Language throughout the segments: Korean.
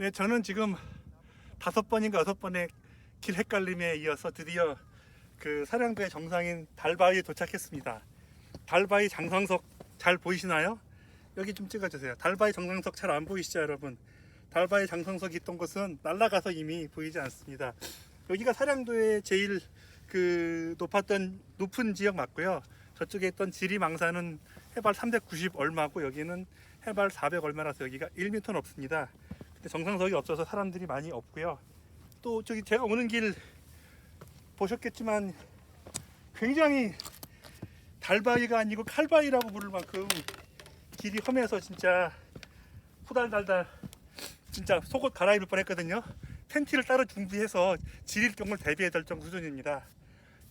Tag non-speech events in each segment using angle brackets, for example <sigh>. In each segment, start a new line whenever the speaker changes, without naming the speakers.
네, 저는 지금 다섯 번인가 여섯 번의 길 헷갈림에 이어서 드디어 그 사량도의 정상인 달바위에 도착했습니다. 달바위 장상석 잘 보이시나요? 여기 좀 찍어주세요. 달바위 정상석 잘 안 보이시죠, 여러분? 달바위 장상석이 있던 곳은 날아가서 이미 보이지 않습니다. 여기가 사량도의 제일 그 높았던 높은 지역 맞고요. 저쪽에 있던 지리망사는 해발 390 얼마고 여기는 해발 400 얼마라서 여기가 1m는 없습니다. 근데 정상석이 없어서 사람들이 많이 없고요. 또 저기 제가 오는 길 보셨겠지만 굉장히 달바위가 아니고 칼바위라고 부를 만큼 길이 험해서 진짜 후달달달 진짜 속옷 갈아입을 뻔했거든요. 팬티를 따로 준비해서 지릴 경우를 대비해야 될 정도 수준입니다.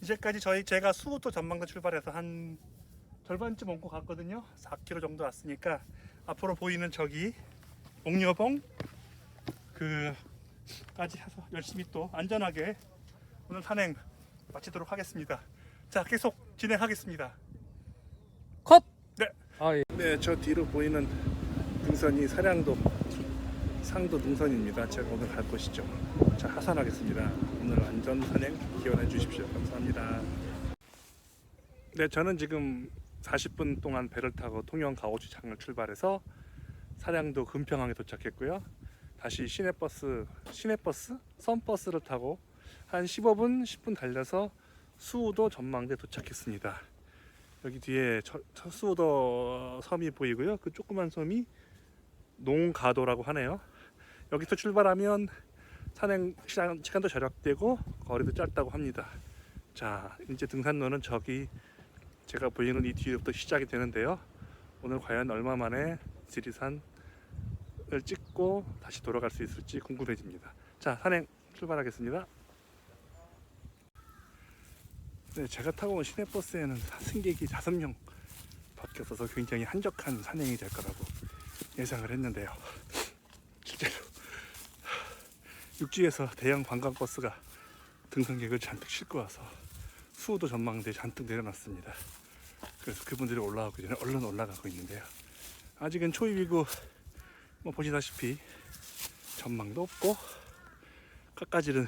이제까지 저희 제가 수호도 전망대 출발해서 한 절반쯤 온 것 같거든요. 4km 정도 왔으니까 앞으로 보이는 저기 옥녀봉 그까지 해서 열심히 또 안전하게 오늘 산행 마치도록 하겠습니다. 자 계속 진행하겠습니다.
컷!
네.
아, 예.
네, 저 뒤로 보이는 등선이 사량도 상도 등선입니다. 제가 오늘 갈 곳이죠. 자, 하산하겠습니다. 오늘 안전 산행 기원해 주십시오. 감사합니다. 네, 저는 지금 40분 동안 배를 타고 통영 가오주장을 출발해서 사량도 금평항에 도착했고요. 다시 시내버스, 시내버스, 선버스를 타고 한 15분, 10분 달려서 수우도 전망대 도착했습니다. 여기 뒤에 저, 저 수오도 섬이 보이고요. 그 조그만 섬이 농가도라고 하네요. 여기서 출발하면 산행 시간, 시간도 절약되고 거리도 짧다고 합니다. 자, 이제 등산로는 저기 제가 보이는 이 뒤에부터 시작이 되는데요. 오늘 과연 얼마 만에 지리산 을 찍고 다시 돌아갈 수 있을지 궁금해집니다. 자, 산행 출발하겠습니다. 네, 제가 타고 온 시내버스에는 승객이 다섯 명 밖에 없어서 굉장히 한적한 산행이 될 거라고 예상을 했는데요. 실제로 육지에서 대형 관광버스가 등산객을 잔뜩 싣고 와서 수호도 전망대에 잔뜩 내려놨습니다. 그래서 그분들이 올라가기 전에 얼른 올라가고 있는데요. 아직은 초입이고 뭐 보시다시피 전망도 없고 깎아지른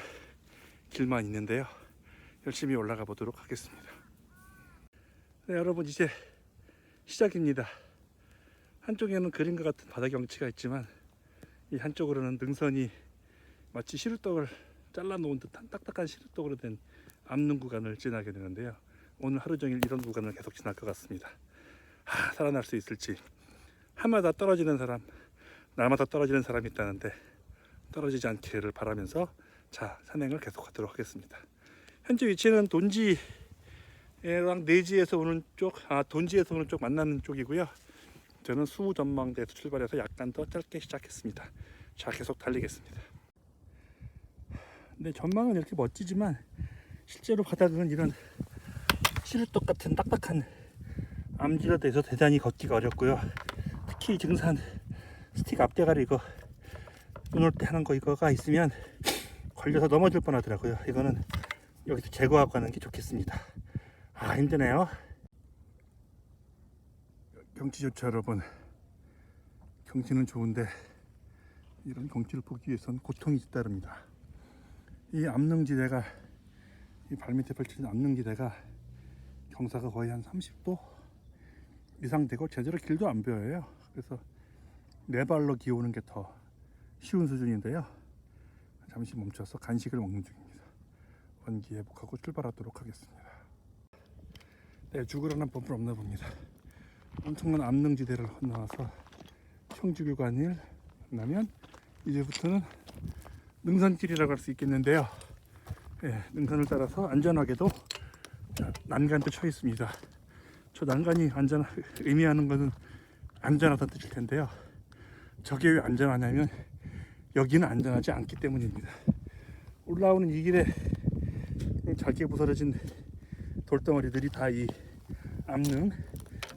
길만 있는데요. 열심히 올라가 보도록 하겠습니다. 네, 여러분 이제 시작입니다. 한쪽에는 그림과 같은 바다 경치가 있지만 이 한쪽으로는 능선이 마치 시루떡을 잘라 놓은 듯한 딱딱한 시루떡으로 된 암릉 구간을 지나게 되는데요. 오늘 하루 종일 이런 구간을 계속 지날 것 같습니다. 하, 살아날 수 있을지 하마다 떨어지는 사람, 날마다 떨어지는 사람이 있다는데 떨어지지 않기를 바라면서 자 산행을 계속하도록 하겠습니다. 현재 위치는 돈지랑 내지에서 오는 쪽, 아 돈지에서 오는 쪽 만나는 쪽이고요. 저는 수우 전망대에서 출발해서 약간 더 짧게 시작했습니다. 자 계속 달리겠습니다. 근데 전망은 이렇게 멋지지만 실제로 바닥은 이런 시루떡 같은 딱딱한 암지가 돼서 대단히 걷기가 어렵고요. 특히 증산 스틱 앞대가리 이거 눈올 때 하는 거 이거가 있으면 걸려서 넘어질 뻔 하더라고요. 이거는 여기서 제거하고 가는 게 좋겠습니다. 아 힘드네요. 경치 좋죠 여러분. 경치는 좋은데 이런 경치를 보기 위해선 고통이 뒤따릅니다. 이 암릉지대가 이 발밑에 펼쳐진 암릉지대가 경사가 거의 한 30도 이상 되고 제대로 길도 안 보여요. 그래서 네 발로 기어오는 게 더 쉬운 수준인데요. 잠시 멈춰서 간식을 먹는 중입니다. 원기 회복하고 출발하도록 하겠습니다. 네, 죽으려는 법은 없나 봅니다. 엄청난 암릉지대를 건너와서 청주교관을 만나면 이제부터는 능선길이라고 할 수 있겠는데요. 네, 능선을 따라서 안전하게도 자, 난간도 쳐 있습니다. 저 난간이 안전 의미하는 것은 안전하다는 뜻일 텐데요. 저게 왜 안전하냐면 여기는 안전하지 않기 때문입니다. 올라오는 이 길에 작게 부서져진 돌덩어리들이 다 이 암릉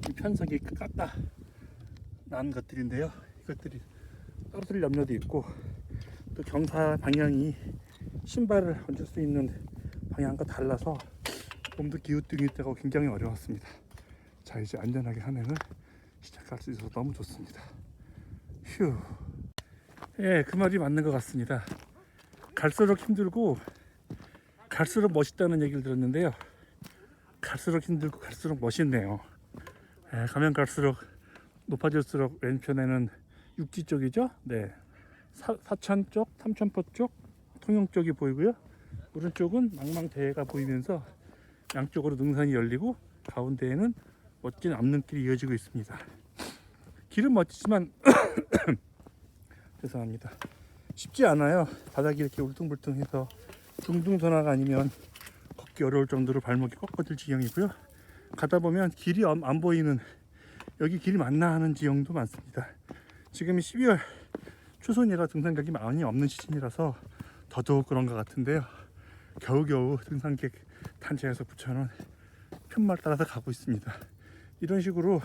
이 편석이 깎아 난 것들인데요. 이것들이 떨어질 염려도 있고 또 경사 방향이 신발을 얹을 수 있는 방향과 달라서 몸도 기우뚱기우하고 굉장히 어려웠습니다. 자 이제 안전하게 산행을 시작할 수 있어서 너무 좋습니다. 휴 예, 그 말이 맞는 것 같습니다. 갈수록 힘들고 갈수록 멋있다는 얘기를 들었는데요. 갈수록 힘들고 갈수록 멋있네요. 예, 가면 갈수록 높아질수록 왼편에는 육지 쪽이죠. 네, 사, 사천 쪽, 삼천포 쪽, 통영 쪽이 보이고요. 오른쪽은 망망대해가 보이면서 양쪽으로 능선이 열리고 가운데에는 멋진 암릉길이 이어지고 있습니다. 길은 멋지지만 <coughs> 죄송합니다. 쉽지 않아요. 바닥이 이렇게 울퉁불퉁해서 둥둥선화가 아니면 걷기 어려울 정도로 발목이 꺾어질 지경이고요. 가다 보면 길이 안- 안 보이는 여기 길이 맞나 하는 지형도 많습니다. 지금이 12월 초선이라 등산객이 많이 없는 시즌이라서 더더욱 그런 것 같은데요. 겨우겨우 등산객 단체에서 붙여놓은 편말 따라서 가고 있습니다. 이런 식으로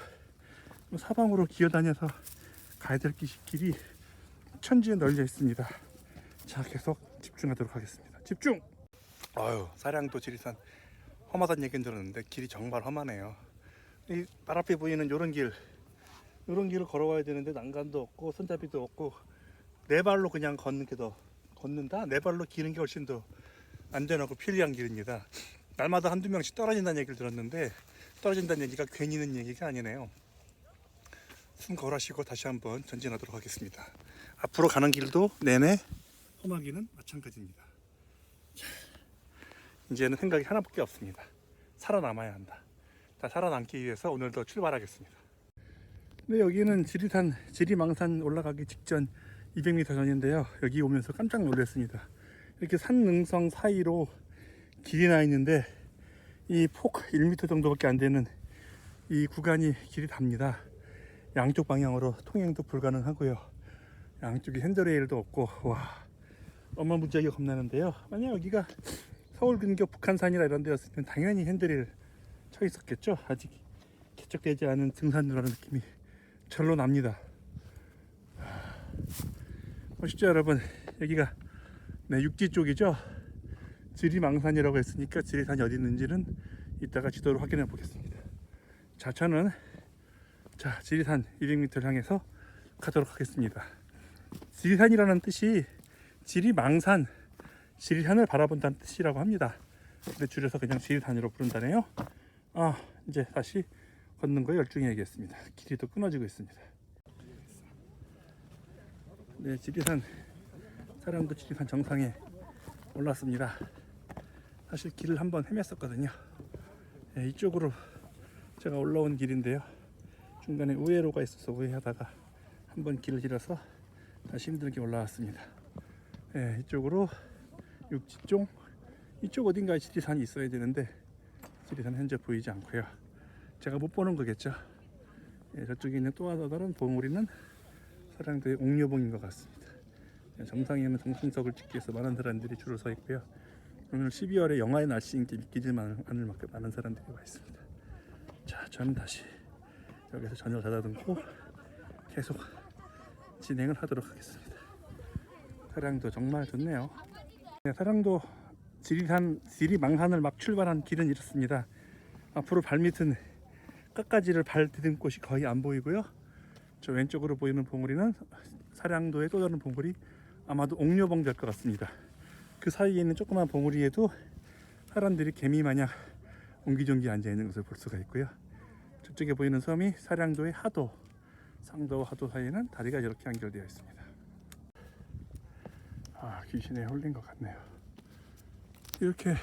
사방으로 기어다녀서 가야 될 길- 길이 천지에 널려 있습니다. 자, 계속 집중하도록 하겠습니다. 집중! 아유, 사량도 지리산 험하다는 얘기는 들었는데 길이 정말 험하네요. 이 발 앞에 보이는 이런 길, 이런 길을 걸어와야 되는데 난간도 없고 손잡이도 없고 네 발로 그냥 걷는 게 더 걷는다. 네 발로 기는 게 훨씬 더 안전하고 편리한 길입니다. 날마다 한두 명씩 떨어진다는 얘기를 들었는데 떨어진다는 얘기가 괜히 있는 얘기가 아니네요. 숨 걸으시고 다시 한번 전진하도록 하겠습니다. 앞으로 가는 길도 내내 험하기는 마찬가지입니다. 자, 이제는 생각이 하나밖에 없습니다. 살아남아야 한다. 자, 살아남기 위해서 오늘도 출발하겠습니다. 네, 여기는 지리산, 지리망산 올라가기 직전 200m 전인데요. 여기 오면서 깜짝 놀랐습니다. 이렇게 산 능성 사이로 길이 나 있는데 이 폭 1m 정도밖에 안 되는 이 구간이 길이 답니다. 양쪽 방향으로 통행도 불가능하고요. 양쪽에 핸드레일도 없고 와 어마무지하게 겁나는데요. 만약 여기가 서울 근교 북한산이라 이런 데였으면 당연히 핸드레일 쳐 있었겠죠. 아직 개척되지 않은 등산로라는 느낌이 절로 납니다. 보시죠 여러분 여기가 네, 육지 쪽이죠. 지리망산이라고 했으니까 지리산이 어디 있는지는 이따가 지도로 확인해 보겠습니다. 자 저는 자 지리산 200m를 향해서 가도록 하겠습니다. 지리산이라는 뜻이 지리망산, 지리산을 바라본다는 뜻이라고 합니다. 근데 줄여서 그냥 지리산으로 부른다네요. 아 이제 다시 걷는 거 열중해야겠습니다. 길이 또 끊어지고 있습니다. 네 지리산 사랑도 지리산 정상에 올랐습니다. 사실 길을 한번 헤맸었거든요. 네, 이쪽으로 제가 올라온 길인데요. 중간에 우회로가 있어서 우회하다가 한번 길을 잃어서 다시 힘들게 올라왔습니다. 네, 이쪽으로 육지 쪽 이쪽 어딘가에 지리산이 있어야 되는데 지리산 현재 보이지 않고요. 제가 못 보는 거겠죠. 예, 저쪽에 있는 또 다른 봉우리는 사랑도의 옥녀봉인 것 같습니다. 예, 정상에는 정신석을 찍기 위해서 많은 사람들이 줄을 서 있고요. 오늘 12월에 영하의 날씨인 게 믿기지만 않을 만큼 많은 사람들이 와 있습니다. 자, 저는 다시 여기서 전을 닫아둔고 계속 진행을 하도록 하겠습니다. 사랑도 정말 좋네요. 네, 사랑도 지리산 지리망산을 막 출발한 길은 이렇습니다. 앞으로 발밑은 끝까지를 발 디딘 곳이 거의 안 보이고요. 저 왼쪽으로 보이는 봉우리는 사량도의 또 다른 봉우리 아마도 옥녀봉 될 것 같습니다. 그 사이에 있는 조그만 봉우리에도 사람들이 개미 마냥 옹기종기 앉아 있는 것을 볼 수가 있고요. 저쪽에 보이는 섬이 사량도의 하도, 상도와 하도 사이에는 다리가 이렇게 연결되어 있습니다. 아 귀신에 홀린 것 같네요. 이렇게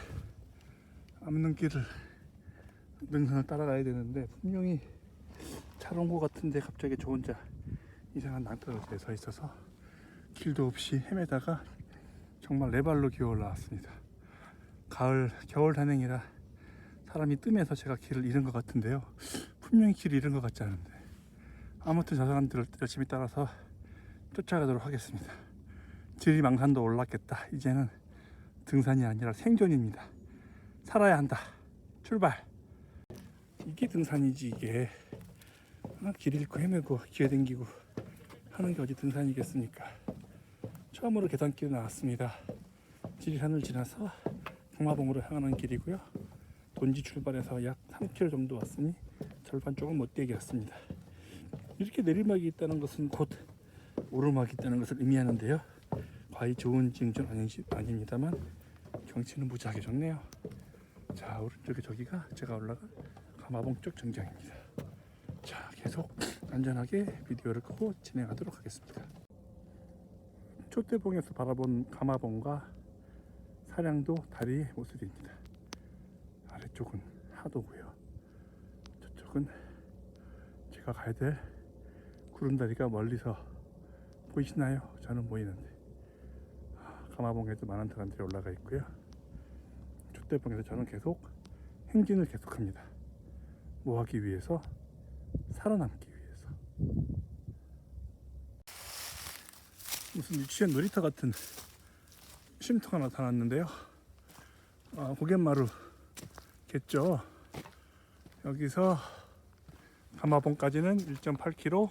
암릉길을 능선을 따라가야 되는데 분명히 차롱고 같은데 갑자기 저 혼자 이상한 낭떠러지에 서 있어서 길도 없이 헤매다가 정말 네 발로 기어 올라왔습니다. 가을 겨울 단행이라 사람이 뜸해서 제가 길을 잃은 것 같은데요. 분명히 길을 잃은 것 같지 않은데 아무튼 저 사람들을 열심히 따라서 쫓아가도록 하겠습니다. 지리망산도 올랐겠다. 이제는 등산이 아니라 생존입니다. 살아야 한다. 출발. 이게 등산이지 이게. 아, 길 잃고 헤매고 기어댕기고 하는 게 어디 등산이겠습니까? 처음으로 계단길 나왔습니다. 지리산을 지나서 강마봉으로 향하는 길이고요. 돈지 출발해서 약 3km 정도 왔으니 절반 조금 못되게 왔습니다. 이렇게 내리막이 있다는 것은 곧 오르막이 있다는 것을 의미하는데요. 과히 좋은 징조는 아닙니다만 경치는 무지하게 좋네요. 자 오른쪽에 저기가 제가 올라간 가마봉 쪽 정장입니다. 자 계속 안전하게 비디오를 끄고 진행하도록 하겠습니다. 촛대봉에서 바라본 가마봉과 사량도 다리의 모습입니다. 아래쪽은 하도고요. 저쪽은 제가 가야 될 구름다리가 멀리서 보이시나요? 저는 보이는데 아, 가마봉에도 많은 사람들이 올라가 있고요. 촛대봉에서 저는 계속 행진을 계속합니다. 뭐 하기 위해서? 살아남기 위해서. 무슨 유치원 놀이터 같은 쉼터가 나타났는데요. 아, 고갯마루 겠죠. 여기서 가마봉까지는 1.8km,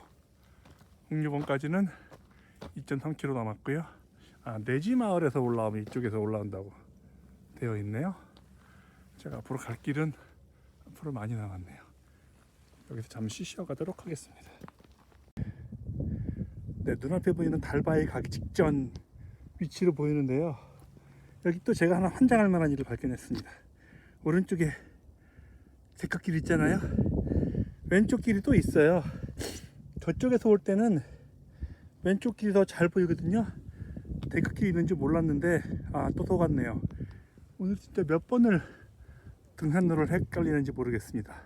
홍유봉까지는 2.3km 남았고요. 아, 내지 마을에서 올라오면 이쪽에서 올라온다고 되어 있네요. 제가 앞으로 갈 길은 앞으로 많이 남았네요. 여기서 잠시 쉬어가도록 하겠습니다. 네, 눈앞에 보이는 달바위 가기 직전 위치로 보이는데요. 여기 또 제가 하나 환장할 만한 일을 발견했습니다. 오른쪽에 세컷길 있잖아요. 왼쪽 길이 또 있어요. 저쪽에서 올 때는 왼쪽 길이 더 잘 보이거든요. 데크길이 있는지 몰랐는데 아또 속았네요. 오늘 진짜 몇 번을 등산로를 헷갈리는지 모르겠습니다.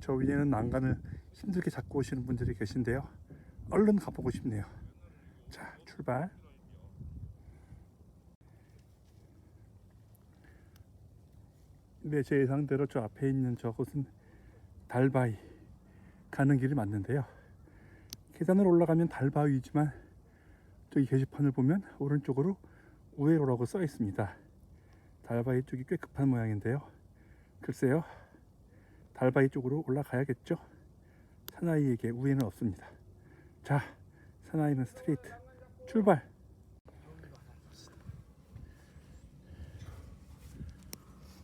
저 위에는 난간을 힘들게 잡고 오시는 분들이 계신데요. 얼른 가보고 싶네요. 자 출발. 네, 제 예상대로 저 앞에 있는 저곳은 달바위 가는 길이 맞는데요. 계단을 올라가면 달바위이지만 저기 게시판을 보면 오른쪽으로 우회로라고 써 있습니다. 달바위 쪽이 꽤 급한 모양인데요. 글쎄요, 달바위 쪽으로 올라가야겠죠. 사나이에게 우회는 없습니다. 자, 사나이는 스트레이트 출발.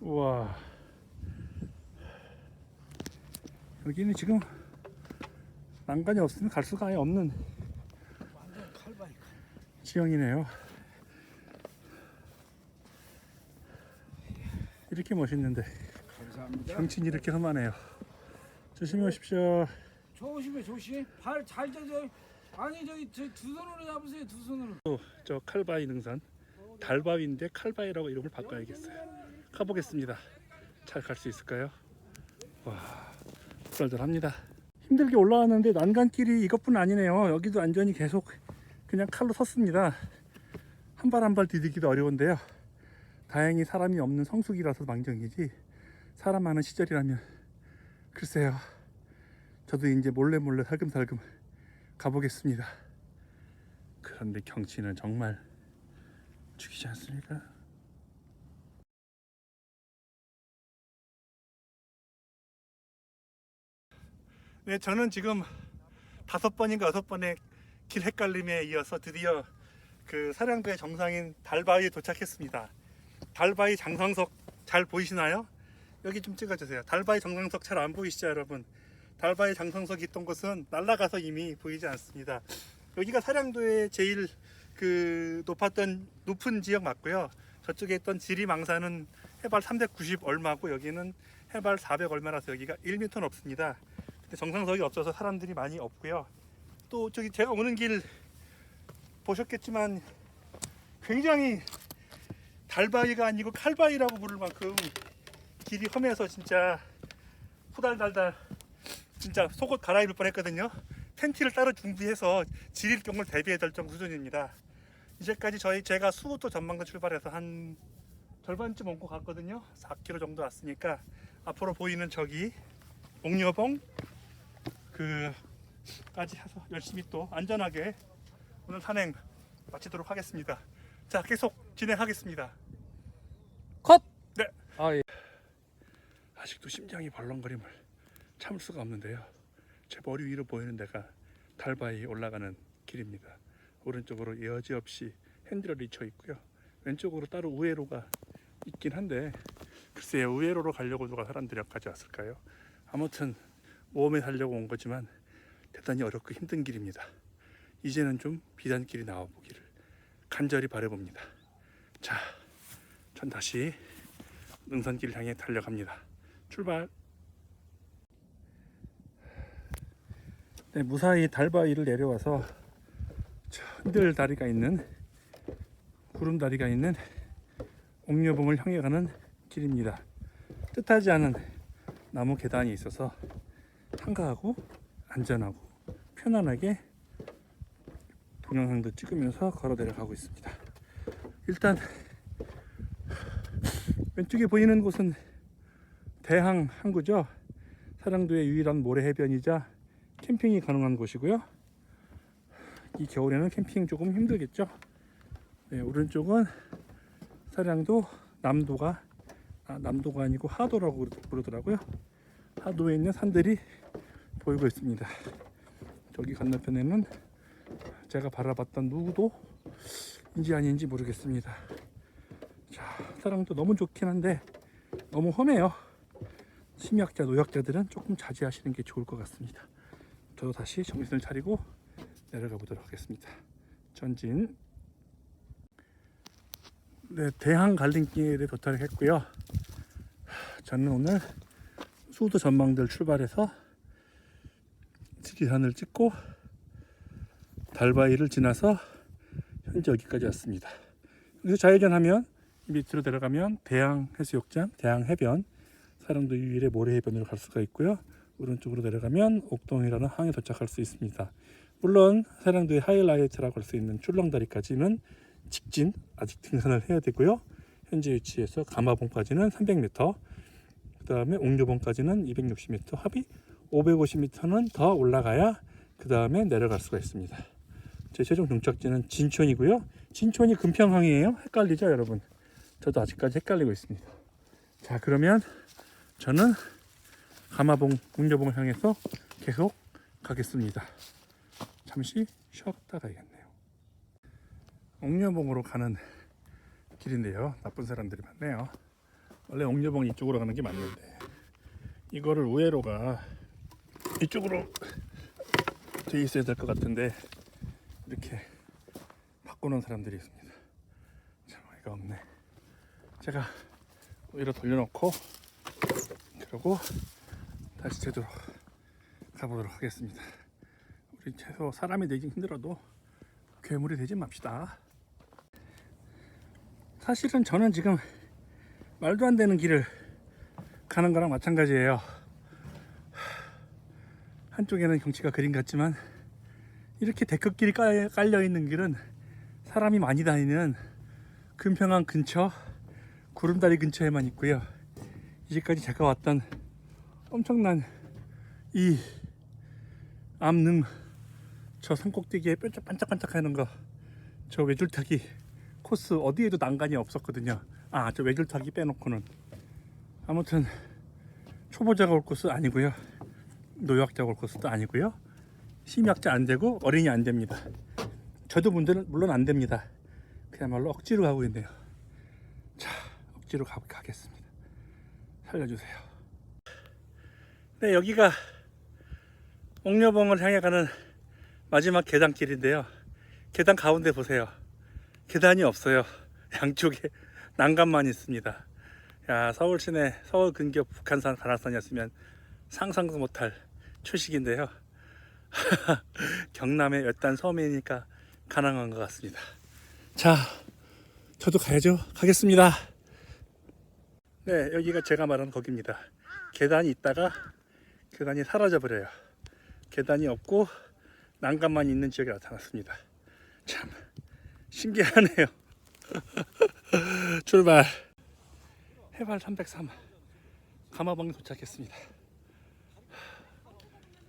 우와. 여기는 지금 난간이 없으면 갈 수가 아예 없는 지형이네요. 이렇게 멋있는데
감사합니다.
경치는 이렇게 험하네요. 조심히 오십시오.
조심해 조심. 발 잘 젖어. 아니 저기 저 두 손으로 잡으세요 두 손으로.
저 칼바위 능선 달바위인데 칼바위라고 이름을 바꿔야겠어요. 가보겠습니다. 잘 갈 수 있을까요? 와, 썰썰합니다. 힘들게 올라왔는데 난간길이 이것뿐 아니네요. 여기도 안전히 계속 그냥 칼로 섰습니다. 한 발 한 발 디디기도 어려운데요. 다행히 사람이 없는 성수기라서 망정이지 사람 많은 시절이라면 글쎄요. 저도 이제 몰래 몰래 살금살금 가보겠습니다. 그런데 경치는 정말 죽이지 않습니까? 네, 저는 지금 다섯 번인가 여섯 번의 길 헷갈림에 이어서 드디어 그 사량도의 정상인 달바위에 도착했습니다. 달바위 장상석 잘 보이시나요? 여기 좀 찍어주세요. 달바위 정상석 잘 안 보이시죠, 여러분? 달바위 장상석이 있던 곳은 날아가서 이미 보이지 않습니다. 여기가 사량도의 제일 그 높았던 높은 지역 맞고요. 저쪽에 있던 지리망사는 해발 390 얼마고 여기는 해발 400 얼마라서 여기가 1m 높습니다. 근데 정상석이 없어서 사람들이 많이 없고요. 또 저기 제가 오는 길 보셨겠지만 굉장히 달바위가 아니고 칼바위라고 부를 만큼 길이 험해서 진짜 후달달달 진짜 속옷 갈아입을 뻔했거든요. 팬티를 따로 준비해서 지릴 경우를 대비해야 될 정도 수준입니다. 이제까지 저희 제가 수호도 전망대 출발해서 한 절반쯤 온 것 같거든요. 4km 정도 왔으니까 앞으로 보이는 저기 옥녀봉 그까지 해서 열심히 또 안전하게 오늘 산행 마치도록 하겠습니다. 자 계속 진행하겠습니다.
컷.
네.
아 예.
아직도 심장이 벌렁거림을 참을 수가 없는데요. 제 머리 위로 보이는 데가 달바위 올라가는 길입니다. 오른쪽으로 여지없이 핸들이 쳐 있고요. 왼쪽으로 따로 우회로가 있긴 한데 글쎄요 우회로로 가려고 누가 사람들이 여기까지 왔을까요? 아무튼 모험에 살려고 온 거지만 대단히 어렵고 힘든 길입니다. 이제는 좀 비단길이 나와 보기를 간절히 바라봅니다. 자, 전 다시 능선길 향해 달려갑니다. 출발. 네, 무사히 달바위를 내려와서 저 흔들 다리가 있는 구름 다리가 있는 옥녀봉을 향해 가는 길입니다. 뜻하지 않은 나무 계단이 있어서 한가하고 안전하고 편안하게 동영상도 찍으면서 걸어 내려가고 있습니다. 일단 왼쪽에 보이는 곳은 대항 항구죠. 사랑도의 유일한 모래 해변이자 캠핑이 가능한 곳이고요. 이 겨울에는 캠핑 조금 힘들겠죠. 네, 오른쪽은 사량도 남도가 아, 남도가 아니고 하도라고 부르더라고요. 하도에 있는 산들이 보이고 있습니다. 저기 건너편에는 제가 바라봤던 누구도 인지 아닌지 모르겠습니다. 자, 사랑도 너무 좋긴 한데 너무 험해요. 심리학자, 노약자들은 조금 자제하시는 게 좋을 것 같습니다. 저도 다시 정신을 차리고 내려가 보도록 하겠습니다. 전진. 네, 대항 갈림길에 도착했고요. 저는 오늘 수도 전망들 출발해서 지리산을 찍고 달바위를 지나서 현재 여기까지 왔습니다. 여기서 좌회전하면 밑으로 내려가면 대양 해수욕장, 대양 해변, 사랑도 유일의 모래 해변으로 갈 수가 있고요. 오른쪽으로 내려가면 옥동이라는 항에 도착할 수 있습니다. 물론 사랑도의 하이라이트라고 할 수 있는 출렁다리까지는 직진 아직 등산을 해야 되고요. 현재 위치에서 가마봉까지는 300m, 그 다음에 옥류봉까지는 260m, 합이 550m는 더 올라가야 그 다음에 내려갈 수가 있습니다. 제 최종 종착지는 진촌이고요. 진촌이 금평항이에요. 헷갈리죠, 여러분? 저도 아직까지 헷갈리고 있습니다. 자, 그러면 저는 가마봉, 옥류봉을 향해서 계속 가겠습니다. 잠시 쉬었다 가야겠네요. 옥녀봉으로 가는 길인데요. 나쁜 사람들이 많네요. 원래 옥녀봉 이쪽으로 가는 게 맞는데 이거를 우회로가 이쪽으로 돼 있어야 될 것 같은데 이렇게 바꾸는 사람들이 있습니다. 참 어이가 없네. 제가 우회로 돌려놓고 그러고 다시 제대로 가보도록 하겠습니다. 우리 최소 사람이 되긴 힘들어도 괴물이 되지 맙시다. 사실은 저는 지금 말도 안 되는 길을 가는 거랑 마찬가지예요. 한쪽에는 경치가 그림 같지만 이렇게 데크길이 깔려 있는 길은 사람이 많이 다니는 금평항 근처 구름다리 근처에만 있고요. 이제까지 제가 왔던 엄청난 이 암릉 저 산꼭대기에 반짝반짝 하는 거 저 외줄타기 코스 어디에도 난간이 없었거든요. 아 저 외줄타기 빼놓고는 아무튼 초보자가 올 코스 아니고요. 노약자가 올 코스도 아니고요. 심약자 안 되고 어린이 안 됩니다. 저도 문제는 물론 안 됩니다. 그야말로 억지로 가고 있네요. 자 억지로 가, 가겠습니다. 살려주세요. 네 여기가 옥녀봉을 향해 가는 마지막 계단길인데요. 계단 가운데 보세요. 계단이 없어요. <laughs> 양쪽에 난간만 있습니다. 야, 서울 시내, 서울 근교 북한산 관악산이었으면 상상도 못할 초식인데요. <laughs> 경남의 열단 섬이니까 가능한 것 같습니다. 자, 저도 가야죠. 가겠습니다. 네, 여기가 제가 말한 거기입니다. 계단이 있다가 계단이 사라져 버려요. 계단이 없고 난간만 있는 지역이 나타났습니다. 참 신기하네요. <laughs> 출발. 해발 303. 가마봉에 도착했습니다.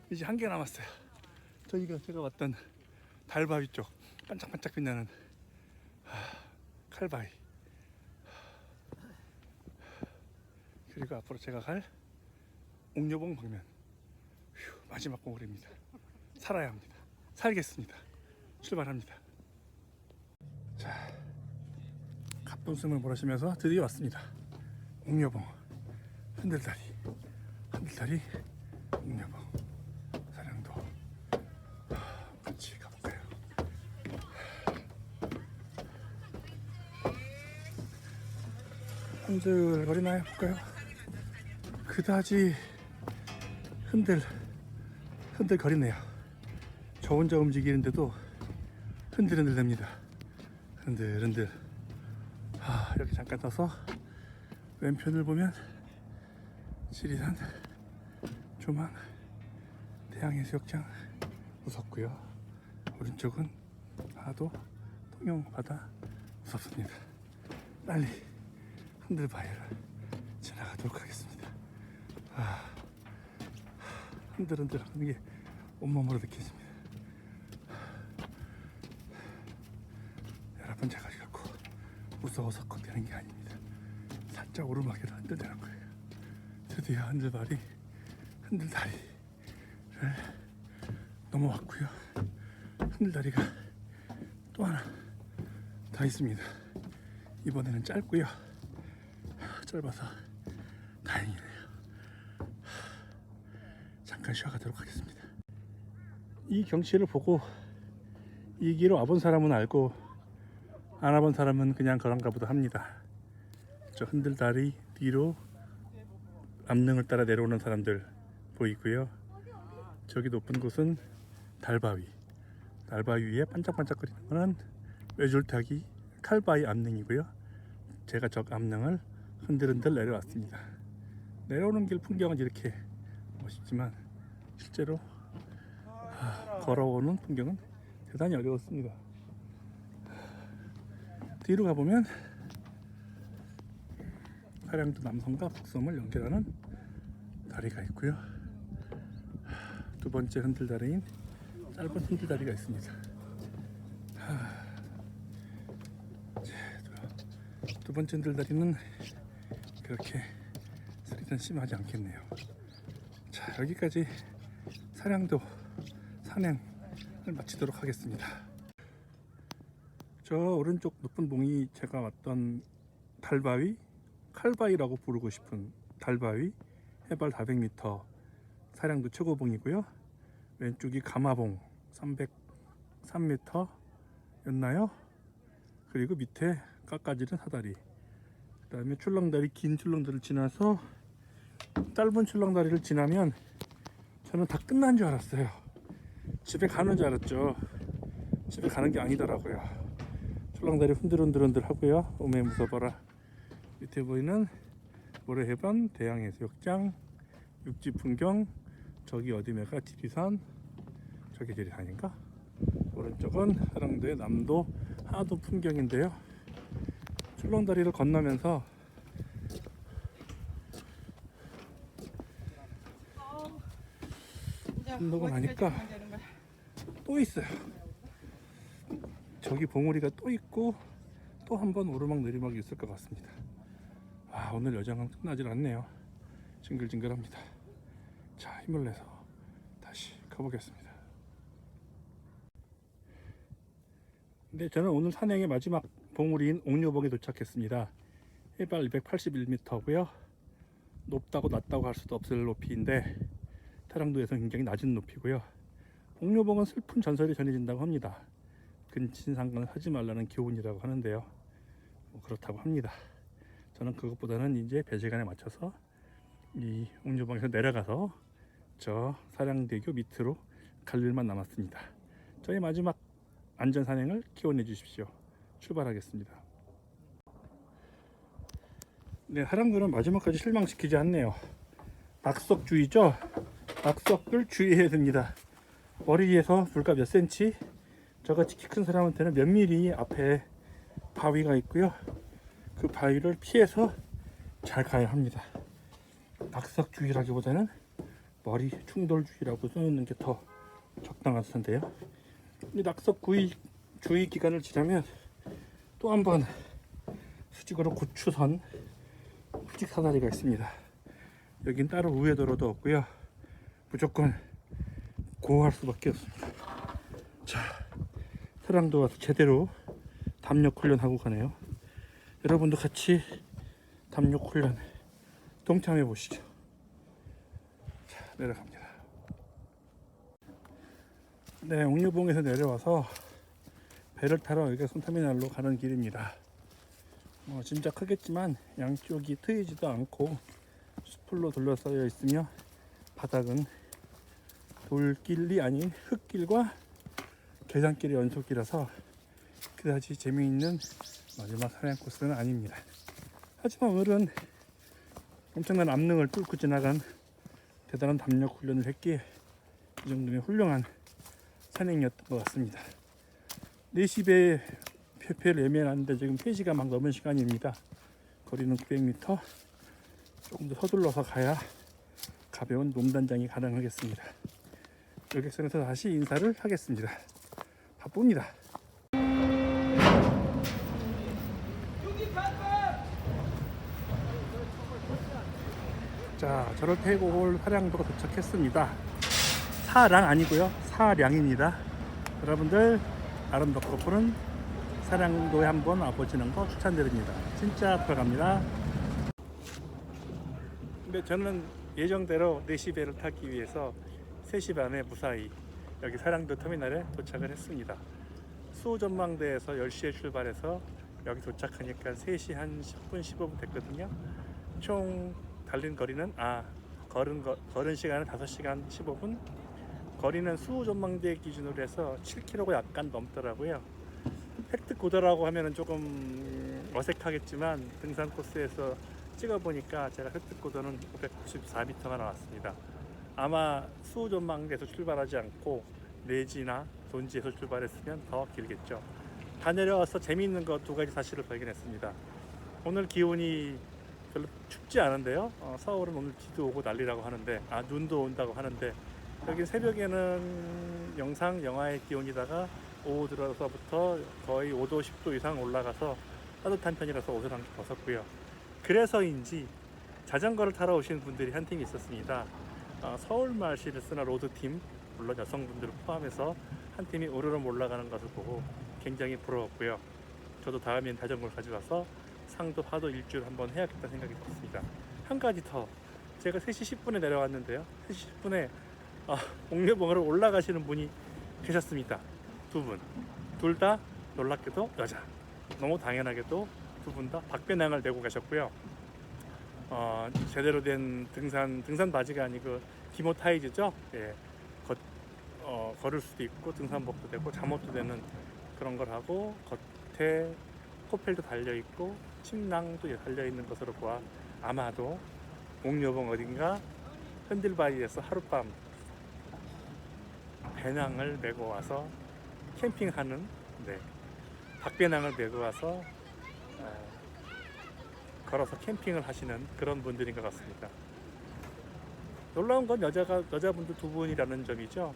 이제 한 개 남았어요. 저기가 제가 왔던 달바위 쪽 반짝반짝 빛나는 칼바위. 그리고 앞으로 제가 갈 옥녀봉 방면. 휴, 마지막 봉우리입니다. 살아야 합니다. 살겠습니다. 출발합니다. 자, 가쁜 숨을 몰아쉬면서 드디어 왔습니다. 옥녀봉, 흔들다리, 흔들다리, 옥녀봉, 사령도. 하, 같이 가볼까요? 흔들거리나요? 볼까요? 그다지 흔들 흔들거리네요. 저 혼자 움직이는데도 흔들흔들 됩니다. 흔들흔들. 아, 이렇게 잠깐 떠서 왼편을 보면 지리산 조망 태양해수욕장 무섭고요. 오른쪽은 하도 통영 바다 무섭습니다. 빨리 흔들바위를 지나가도록 하겠습니다. 아, 흔들흔들 하는 게 온몸으로 느껴집니다. 여러분 제가 결코 무서워서 걷는 게 아닙니다. 살짝 오르막이라 흔들대는 거예요. 드디어 흔들발이 흔들다리를 넘어왔고요. 흔들다리가 또 하나 더 있습니다. 이번에는 짧고요. 짧아서 다행이네요. 잠깐 쉬어가도록 하겠습니다. 이 경치를 보고 이 길을 와본 사람은 알고 안 와본 사람은 그냥 그런가 보다 합니다. 저 흔들다리 뒤로 암릉을 따라 내려오는 사람들 보이고요. 저기 높은 곳은 달바위. 달바위 위에 반짝반짝거리는 거는 외줄타기 칼바위 암릉이고요. 제가 저 암릉을 흔들흔들 내려왔습니다. 내려오는 길 풍경은 이렇게 멋있지만 실제로 하, 걸어오는 풍경은 대단히 어려웠습니다. 뒤로 가보면 사량도 남섬과 북섬을 연결하는 다리가 있고요. 두 번째 흔들다리인 짧은 흔들다리가 있습니다. 두 번째 흔들다리는 그렇게 스릴은 심하지 않겠네요. 자 여기까지 사량도 산행을 마치도록 하겠습니다. 저 오른쪽 높은 봉이 제가 왔던 달바위, 칼바위라고 부르고 싶은 달바위 해발 400m 사량도 최고봉이고요. 왼쪽이 가마봉 303m였나요? 그리고 밑에 깎아지른 사다리. 그 다음에 출렁다리 긴 출렁다리를 지나서 짧은 출렁다리를 지나면 저는 다 끝난 줄 알았어요. 집에 가는 줄 알았죠. 집에 가는 게 아니더라고요. 출렁다리 흔들흔들흔들 하고요. 오메 무서워라. 밑에 보이는 모래해변, 대양해수욕장, 육지 풍경, 저기 어디메가 지리산, 저기 지리산인가? 오른쪽은 하랑도의 남도 하도 풍경인데요. 출렁다리를 건너면서 운동을 하니까 또 있어요. 저기 봉우리가 또 있고 또 한 번 오르막 내리막이 있을 것 같습니다. 아 오늘 여정은 끝나질 않네요. 징글징글합니다. 자 힘을 내서 다시 가보겠습니다. 네 저는 오늘 산행의 마지막 봉우리인 옥류봉에 도착했습니다. 해발 281m고요. 높다고 낮다고 할 수도 없을 높이인데 태랑도에서 굉장히 낮은 높이고요. 옥류봉은 슬픈 전설이 전해진다고 합니다. 근친상간을 하지 말라는 교훈이라고 하는데요. 뭐 그렇다고 합니다. 저는 그것보다는 이제 배제간에 맞춰서 이 옥류봉에서 내려가서 저 사량대교 밑으로 갈 일만 남았습니다. 저희 마지막 안전 산행을 기원해 주십시오. 출발하겠습니다. 네, 사람들은 마지막까지 실망시키지 않네요. 낙석주의죠. 낙석을 주의해야 됩니다. 머리 위에서 불과 몇 센치, 저같이 키 큰 사람한테는 몇 미리 앞에 바위가 있고요. 그 바위를 피해서 잘 가야 합니다. 낙석주의라기보다는 머리 충돌주의라고 써놓는 게 더 적당할 텐데요. 이 낙석 구이 주의 기간을 지나면 또 한 번 수직으로 고추선 수직 사다리가 있습니다. 여긴 따로 우회도로도 없고요. 무조건 고할 수밖에 없습니다. 자, 사랑도 와서 제대로 담력 훈련하고 가네요. 여러분도 같이 담력 훈련 동참해 보시죠. 자, 내려갑니다. 네, 옥류봉에서 내려와서 배를 타러 여기가 손터미널로 가는 길입니다. 뭐 진짜 크겠지만 양쪽이 트이지도 않고 수풀로 둘러싸여 있으며 바닥은 돌길이 아닌 흙길과 계단길의 연속이라서 그다지 재미있는 마지막 사냥 코스는 아닙니다. 하지만 오늘은 엄청난 압능을 뚫고 지나간 대단한 담력 훈련을 했기에 이 정도면 훌륭한 산행이었던 것 같습니다. 4시배 표표를 예매하는데 지금 3시간 막 넘은 시간입니다. 거리는 900m. 조금 더 서둘러서 가야 가벼운 놈단장이 가능하겠습니다. 여객선에서 다시 인사를 하겠습니다. 바쁩니다. 자, 저를 태고 올 화량도가 도착했습니다. 사량 아니고요. 사량입니다. 여러분들 아름답고 푸른 사량도에 한번 와보시는 거 추천드립니다. 진짜 들어갑니다. 근데 저는 예정대로 4시 배를 타기 위해서 3시 반에 무사히 여기 사량도 터미널에 도착을 했습니다. 수호 전망대에서 10시에 출발해서 여기 도착하니까 3시 한 10분 15분 됐거든요. 총 달린 거리는 아 걸은 거, 걸은 시간은 5시간 15분. 거리는 수호 전망대 기준으로 해서 7km가 약간 넘더라고요. 팩트 고더라고 하면은 조금 어색하겠지만 등산 코스에서 찍어 보니까 제가 팩트 고더는 594m가 나왔습니다. 아마 수호 전망대에서 출발하지 않고 내지나 돈지에서 출발했으면 더 길겠죠. 다 내려와서 재미있는 거두 가지 사실을 발견했습니다. 오늘 기온이 별로 춥지 않은데요. 어, 서울은 오늘 비도 오고 난리라고 하는데, 아 눈도 온다고 하는데 여기 새벽에는 영상 영하의 기온이다가 오후 들어서부터 거의 5도 10도 이상 올라가서 따뜻한 편이라서 옷을 한개 벗었고요. 그래서인지 자전거를 타러 오신 분들이 한 팀이 있었습니다. 어, 서울 말씨를 쓰는 로드팀 물론 여성분들을 포함해서 한 팀이 오르름 올라가는 것을 보고 굉장히 부러웠고요. 저도 다음엔 자전거를 가져와서 상도 파도 일주를 한번 해야겠다 생각이 들었습니다. 한 가지 더 제가 3시 10분에 내려왔는데요. 3시 10분에 어, 옥녀봉으로 올라가시는 분이 계셨습니다. 두 분. 둘 다 놀랍게도 여자. 너무 당연하게도 두 분 다 박배낭을 메고 가셨고요. 어, 제대로 된 등산 등산 바지가 아니고 기모 타이즈죠. 예. 겉, 어, 걸을 수도 있고 등산복도 되고 잠옷도 되는 그런 걸 하고 겉에 코펠도 달려 있고 침낭도 달려 있는 것으로 보아 아마도 옥녀봉 어딘가 흔들바위에서 하룻밤 배낭을 메고 와서 캠핑하는 네, 박배낭을 메고 와서 어, 걸어서 캠핑을 하시는 그런 분들인 것 같습니다. 놀라운 건 여자가 여자분들 두 분이라는 점이죠.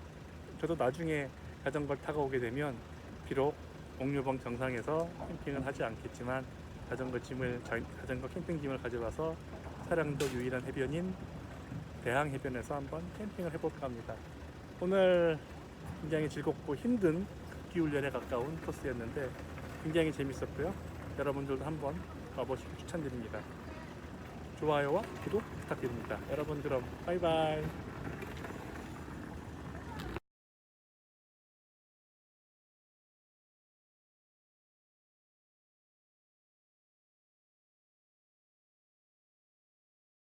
저도 나중에 자전거를 타고 오게 되면 비록 옥류봉 정상에서 캠핑은 하지 않겠지만 자전거 짐을 자- 자전거 캠핑 짐을 가져와서 사량도 유일한 해변인 대항 해변에서 한번 캠핑을 해볼까 합니다. 오늘 굉장히 즐겁고 힘든 극기 훈련에 가까운 코스였는데 굉장히 재밌었고요. 여러분들도 한번 와보시기 추천드립니다. 좋아요와 구독 부탁드립니다. 여러분 그럼 바이바이.